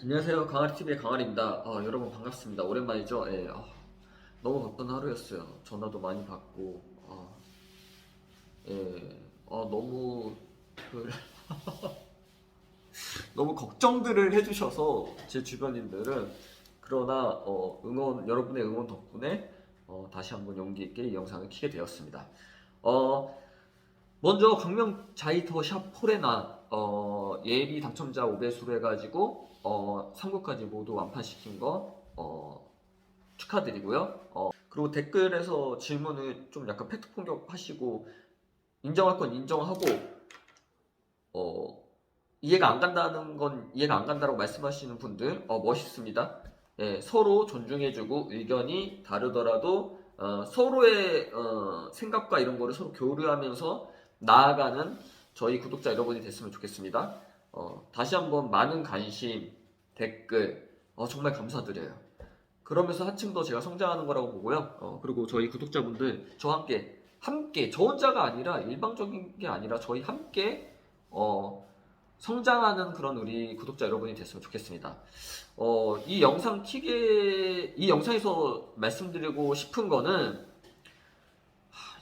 안녕하세요. 강아리TV의 강아리입니다. 아, 여러분 반갑습니다. 오랜만이죠? 예, 아, 너무 바쁜 하루였어요. 전화도 많이 받고, 아, 예, 아, 너무, 그, 너무 걱정들을 해주셔서 제 주변인들은 그러나 어, 응원 여러분의 응원 덕분에 어, 다시 한번 용기 있게 이 영상을 키게 되었습니다. 어, 먼저 광명 자이터 샵 포레나 어, 예비 당첨자 5배수로 해가지고 어, 3구까지 모두 완판시킨 거 어, 축하드리고요. 어, 그리고 댓글에서 질문을 좀 약간 팩트 폭격하시고 인정할 건 인정하고 어, 이해가 안 간다는 건 이해가 안 간다고 말씀하시는 분들 어, 멋있습니다. 예, 서로 존중해주고 의견이 다르더라도 어, 서로의 어, 생각과 이런 거를 서로 교류하면서 나아가는 저희 구독자 여러분이 됐으면 좋겠습니다. 어, 다시 한번 많은 관심, 댓글 어, 정말 감사드려요. 그러면서 한층 더 제가 성장하는 거라고 보고요. 어, 그리고 저희 구독자분들 저와 함께 함께 저 혼자가 아니라 일방적인 게 아니라 저희 함께 어, 성장하는 그런 우리 구독자 여러분이 됐으면 좋겠습니다. 어, 이 영상 튀게 이 영상에서 말씀드리고 싶은 거는 하,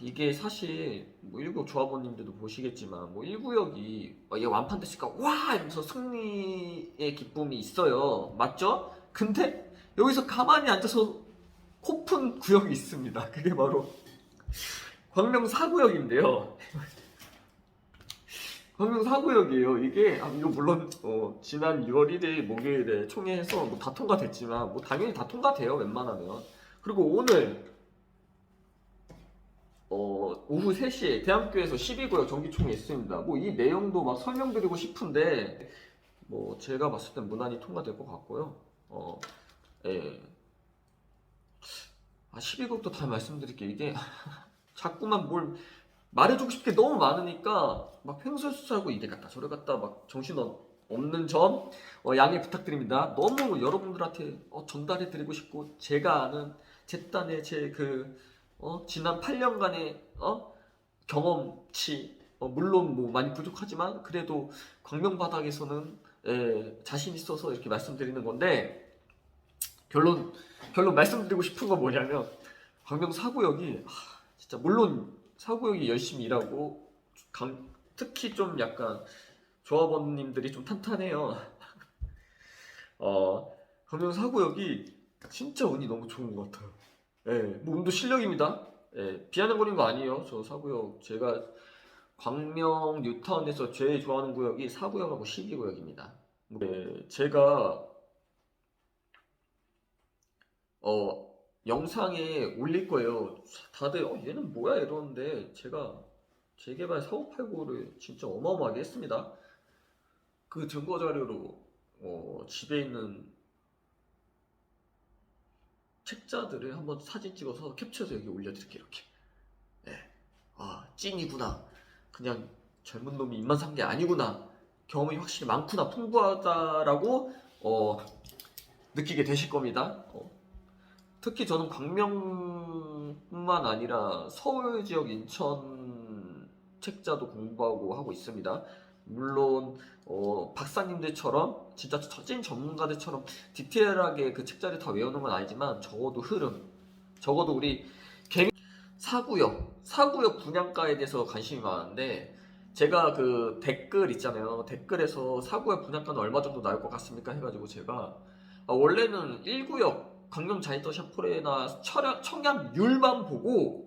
이게 사실 뭐 1구역 조합원님들도 보시겠지만 뭐 1구역이 어, 얘 완판 됐으니까 와 이러면서 승리의 기쁨이 있어요. 맞죠? 근데 여기서 가만히 앉아서 코푼 구역이 있습니다. 그게 바로 광명 4구역인데요. 광명 4구역이에요. 이게 아, 이거 물론 어, 지난 6월 1일 목요일에 총회에서 뭐 다 통과됐지만 뭐 당연히 다 통과돼요. 웬만하면. 그리고 오늘 어, 오후 3시에 대학교에서 12구역 정기총회 있습니다. 뭐 이 내용도 막 설명드리고 싶은데 뭐 제가 봤을 땐 무난히 통과될 것 같고요. 어, 예. 아, 12국도 다 말씀드릴게요. 이게 자꾸만 뭘 말해주고 싶게 너무 많으니까 막 횡설수설하고 이래 갔다 저래 갔다 막 정신 없- 없는 점 어, 양해 부탁드립니다. 너무 여러분들한테 어, 전달해드리고 싶고 제가 아는 제 딴의 제그 어, 지난 8년간의 어, 경험치 어, 물론 뭐 많이 부족하지만 그래도 광명 바닥에서는 예, 자신 있어서 이렇게 말씀드리는 건데 결론 결론 말씀드리고 싶은 건 뭐냐면 광명 사구역이 하, 진짜 물론 사구역이 열심히 일하고 강- 특히 좀 약간 조합원님들이 좀 탄탄해요. 어, 광명 사구역이 진짜 운이 너무 좋은 것 같아요. 예, 뭐 운도 실력입니다. 예, 비아냥거리는 거 아니에요. 저 사구역 제가 광명 뉴타운에서 제일 좋아하는 구역이 4구역하고 12구역입니다. 네, 제가 어, 영상에 올릴 거예요. 다들 어, 얘는 뭐야 이러는데 제가 재개발 4589를 진짜 어마어마하게 했습니다. 그 증거 자료로 어, 집에 있는 책자들을 한번 사진 찍어서 캡처해서 여기 올려드릴게요. 이렇게. 네. 아 찐이구나. 그냥 젊은 놈이 입만 산 게 아니구나. 경험이 확실히 많구나, 풍부하다라고 어, 느끼게 되실 겁니다. 어, 특히 저는 광명뿐만 아니라 서울 지역 인천 책자도 공부하고 하고 있습니다. 물론 어, 박사님들처럼 진짜 찐 전문가들처럼 디테일하게 그 책자를 다 외우는 건 아니지만 적어도 흐름, 적어도 우리 개미 사구역, 사구역 분양가에 대해서 관심이 많은데 제가 그 댓글 있잖아요. 댓글에서 사구역 분양가는 얼마 정도 나올 것 같습니까? 해가지고 제가 아, 원래는 1구역 강릉 자이터 샤프레나 철야, 청약률만 보고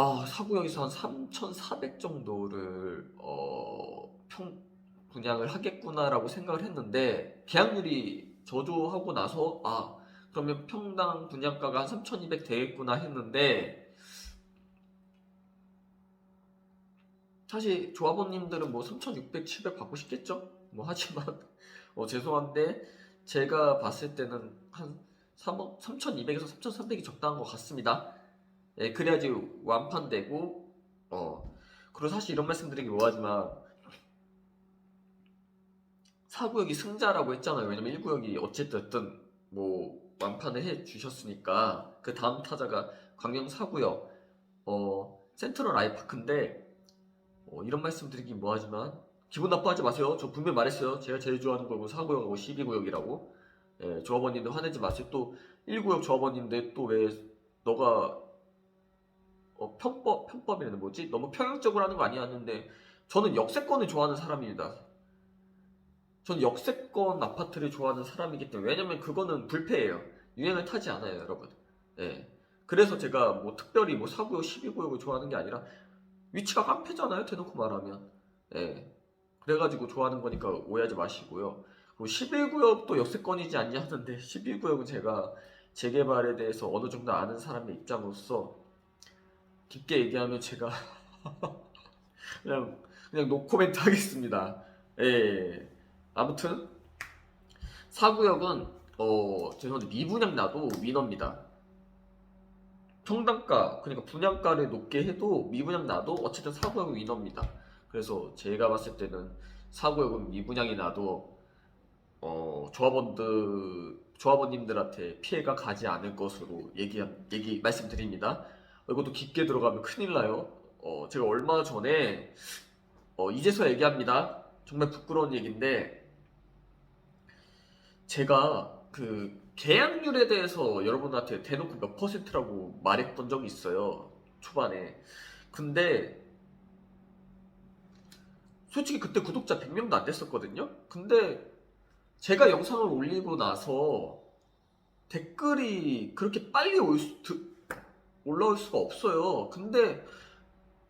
아 사구역에서 한 3,400 정도를 어, 평 분양을 하겠구나라고 생각을 했는데 계약률이 저조하고 나서 아 그러면 평당 분양가가 한 3,200 되겠구나 했는데 사실 조합원님들은 뭐 3,600, 700 받고 싶겠죠? 뭐 하지만 어, 죄송한데 제가 봤을 때는 한 3억, 3,200에서 3,300이 적당한 것 같습니다. 예, 그래야지 완판되고 어 그리고 사실 이런 말씀드리기 뭐하지만 4구역이 승자라고 했잖아요. 왜냐면 1구역이 어쨌든 뭐 완판을 해 주셨으니까 그 다음 타자가 광명 4구역 어 센트럴 아이파크인데 어, 이런 말씀드리기 뭐하지만 기분 나빠하지 마세요. 저 분명히 말했어요. 제가 제일 좋아하는 구역은 4구역하고 12구역이라고. 예, 조합원님들 화내지 마세요. 또 1구역 조합원님들 또 왜 너가 어, 편법 편법이라는 뭐지? 너무 평형적으로 하는 거 아니었는데 저는 역세권을 좋아하는 사람입니다. 저는 역세권 아파트를 좋아하는 사람이기 때문에 왜냐면 그거는 불패예요. 유행을 타지 않아요, 여러분. 예. 그래서 제가 뭐 특별히 뭐 4구역, 12구역을 좋아하는 게 아니라 위치가 깡패잖아요, 대놓고 말하면. 예. 그래가지고 좋아하는 거니까 오해하지 마시고요. 그리고 11구역도 역세권이지 않냐 하는데 11구역은 제가 재개발에 대해서 어느 정도 아는 사람의 입장으로서 깊게 얘기하면 제가 그냥 그냥 노코멘트 하겠습니다. 예. 아무튼 4구역은 어 죄송한데 미분양 나도 위너입니다. 평당가 그러니까 분양가를 높게 해도 미분양 나도 어쨌든 4구역은 위너입니다. 그래서 제가 봤을 때는 4구역은 미분양이 나도 어 조합원들 조합원님들한테 피해가 가지 않을 것으로 얘기 얘기 말씀드립니다. 어, 이것도 깊게 들어가면 큰일 나요. 어 제가 얼마 전에 어 이제서 얘기합니다. 정말 부끄러운 얘기인데 제가 그 계약률에 대해서 여러분한테 대놓고 몇 퍼센트라고 말했던 적이 있어요. 초반에. 근데 솔직히 그때 구독자 100명도 안 됐었거든요. 근데 제가 영상을 올리고 나서 댓글이 그렇게 빨리 올 수, 드- 올라올 수가 없어요. 근데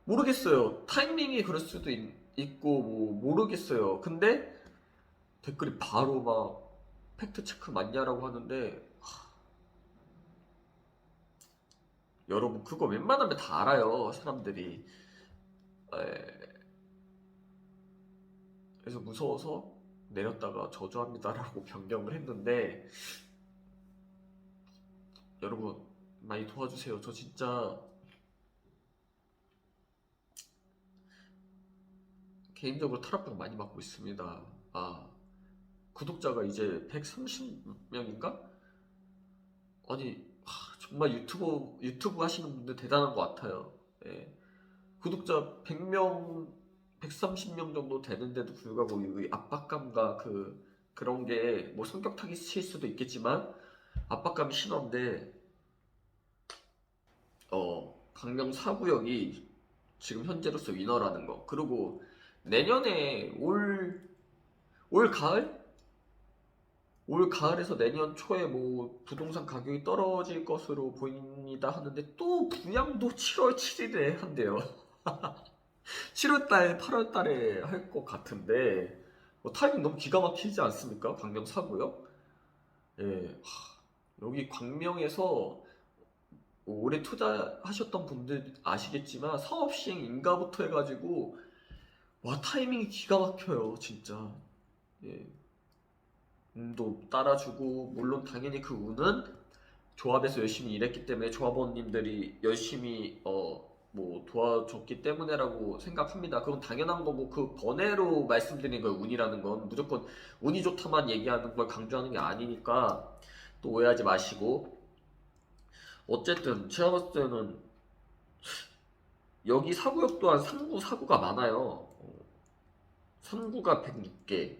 모르겠어요. 타이밍이 그럴 수도 있, 있고 뭐 모르겠어요. 근데 댓글이 바로 막 팩트 체크 맞냐라고 하는데 하, 여러분 그거 웬만하면 다 알아요 사람들이 에, 그래서 무서워서 내렸다가 저주합니다라고 변경을 했는데 여러분 많이 도와주세요 저 진짜 개인적으로 타락방 많이 받고 있습니다 아 구독자가 이제 130명인가? 아니 하, 정말 유튜브 유튜브 하시는 분들 대단한 것 같아요. 예. 구독자 100명, 130명 정도 되는데도 불구하고 이 압박감과 그 그런 게 뭐 성격 칠 수도 있겠지만 압박감이 심한데 어 강명 4구역이 지금 현재로서 위너라는 거 그리고 내년에 올 올 가을 올 가을에서 내년 초에 뭐 부동산 가격이 떨어질 것으로 보입니다 하는데 또 분양도 7월 7일에 한대요. 7월달, 8월달에 할 것 같은데 뭐 타이밍 너무 기가 막히지 않습니까? 광명 사고요. 예, 하, 여기 광명에서 올해 투자하셨던 분들 아시겠지만 사업 시행 인가부터 해가지고 와 타이밍이 기가 막혀요 진짜. 예. 운도 따라주고 물론 당연히 그 운은 조합에서 열심히 일했기 때문에 조합원님들이 열심히 어 뭐 도와줬기 때문에라고 생각합니다. 그건 당연한 거고 그 번외로 말씀드린 거 운이라는 건 무조건 운이 좋다만 얘기하는 걸 강조하는 게 아니니까 또 오해하지 마시고 어쨌든 제가 봤을 때는 여기 사구역 또한 3구 사구가 많아요. 3구가 106개,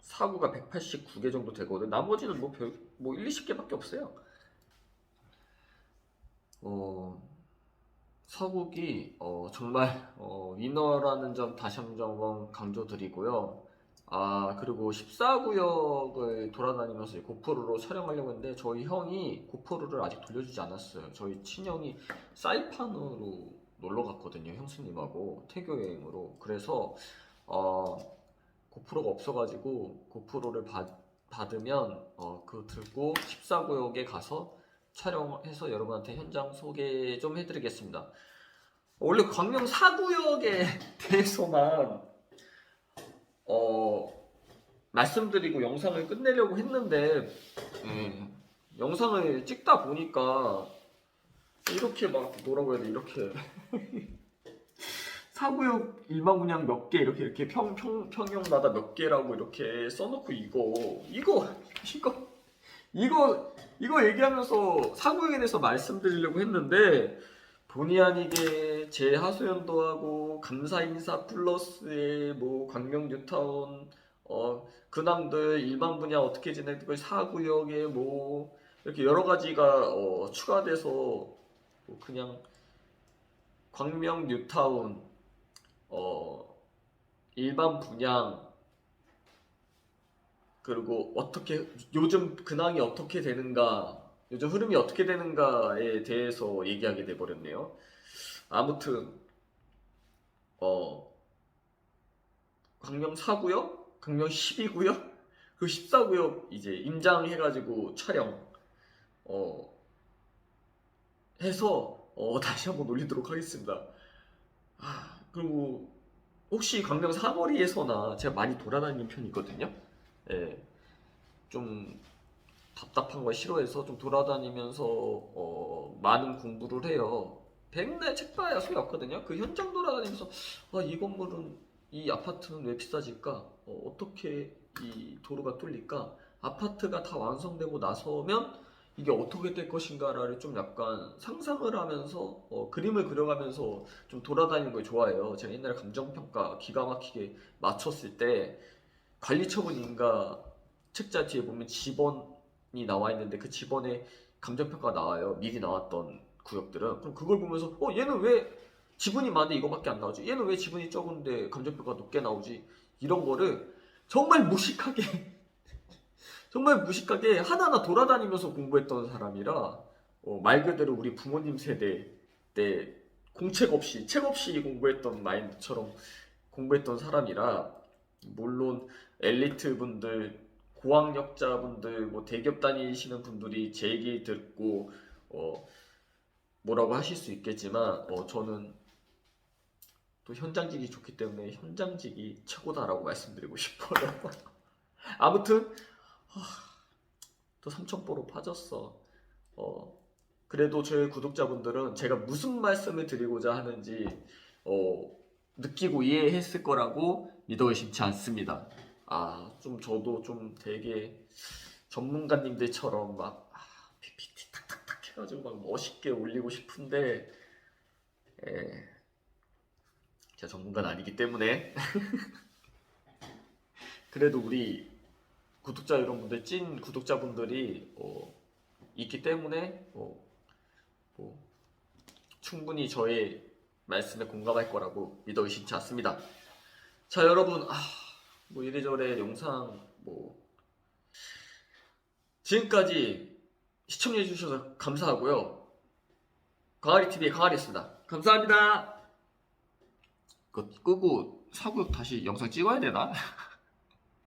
4구가 189개 정도 되거든. 나머지는 뭐 별, 뭐 1, 20개밖에 없어요. 어, 서국이 어, 정말 어, 위너라는 점 다시 한번 강조드리고요. 아, 그리고 14구역을 돌아다니면서 고프로로 촬영하려고 했는데 저희 형이 고프로를 아직 돌려주지 않았어요. 저희 친형이 사이판으로 놀러 갔거든요. 형수님하고 태교 여행으로. 그래서 어, 고프로가 없어가지고 고프로를 받, 받으면 어, 그거 들고 14구역에 가서 촬영해서 여러분한테 현장 소개 좀 해드리겠습니다. 원래 광명 4구역에 대해서만 어, 말씀드리고 영상을 끝내려고 했는데 음, 영상을 찍다 보니까 이렇게 막 뭐라고 해야 돼 이렇게. 사구역 일망분양 몇 개 이렇게 이렇게 평, 평, 평형마다 몇 개라고 이렇게 써놓고 이거 이거 이거 이거 이거 얘기하면서 사구역에 대해서 말씀드리려고 했는데 본의 아니게 제 하소연도 하고 감사 인사 플러스에 뭐 광명 뉴타운 어 근황들 일반 분야 어떻게 진행되고 사구역에 뭐 이렇게 여러 가지가 어, 추가돼서 뭐 그냥 광명 뉴타운 어 일반 분양 그리고 어떻게 요즘 근황이 어떻게 되는가 요즘 흐름이 어떻게 되는가에 대해서 얘기하게 돼 버렸네요. 아무튼 어 강명 4구역, 강명 12구역, 그 14구역 이제 임장해가지고 촬영 어 해서 어 다시 한번 올리도록 하겠습니다. 아 그리고 혹시 강명 사거리에서나 제가 많이 돌아다니는 편이거든요. 예, 좀 답답한 거 싫어해서 좀 돌아다니면서 어, 많은 공부를 해요. 백날 책 봐야 소용없거든요. 그 현장 돌아다니면서 아, 이 건물은 이 아파트는 왜 비싸질까? 어, 떻게이 도로가 뚫릴까? 아파트가 다 완성되고 나서면 이게 어떻게 될 것인가를 좀 약간 상상을 하면서 어, 그림을 그려가면서 좀 돌아다니는 걸 좋아해요. 제가 옛날에 감정평가 기가 막히게 맞췄을 때 관리처분 인가 책자 뒤에 보면 지번이 나와 있는데 그 지번에 감정평가가 나와요. 미리 나왔던 구역들은. 그럼 그걸 보면서 어 얘는 왜 지분이 많은데 이거밖에 안 나오지? 얘는 왜 지분이 적은데 감정평가 높게 나오지? 이런 거를 정말 무식하게 정말 무식하게 하나하나 돌아다니면서 공부했던 사람이라 어, 말 그대로 우리 부모님 세대 때 공책 없이 책 없이 공부했던 마인드처럼 공부했던 사람이라 물론 엘리트 분들 고학력자 분들 뭐 대기업 다니시는 분들이 제 얘기 듣고 어, 뭐라고 하실 수 있겠지만 어, 저는 또 현장직이 좋기 때문에 현장직이 최고다라고 말씀드리고 싶어요. 아무튼 하, 또 삼천포로 빠졌어. 어, 그래도 저희 구독자분들은 제가 무슨 말씀을 드리고자 하는지 어, 느끼고 이해했을 거라고 믿어 의심치 않습니다. 아, 좀 저도 좀 되게 전문가님들처럼 막 아, PPT 탁탁탁 해가지고 막 멋있게 올리고 싶은데 예, 제가 전문가는 아니기 때문에. 그래도 우리 구독자 여러분들 찐 구독자분들이 어, 있기 때문에 어, 뭐 충분히 저의 말씀에 공감할 거라고 믿어 의심치 않습니다. 자 여러분 아, 뭐 이래저래 영상 뭐 지금까지 시청해 주셔서 감사하고요. 강아리 TV의 강아리였습니다. 감사합니다. 끄고 사구역 다시 영상 찍어야 되나?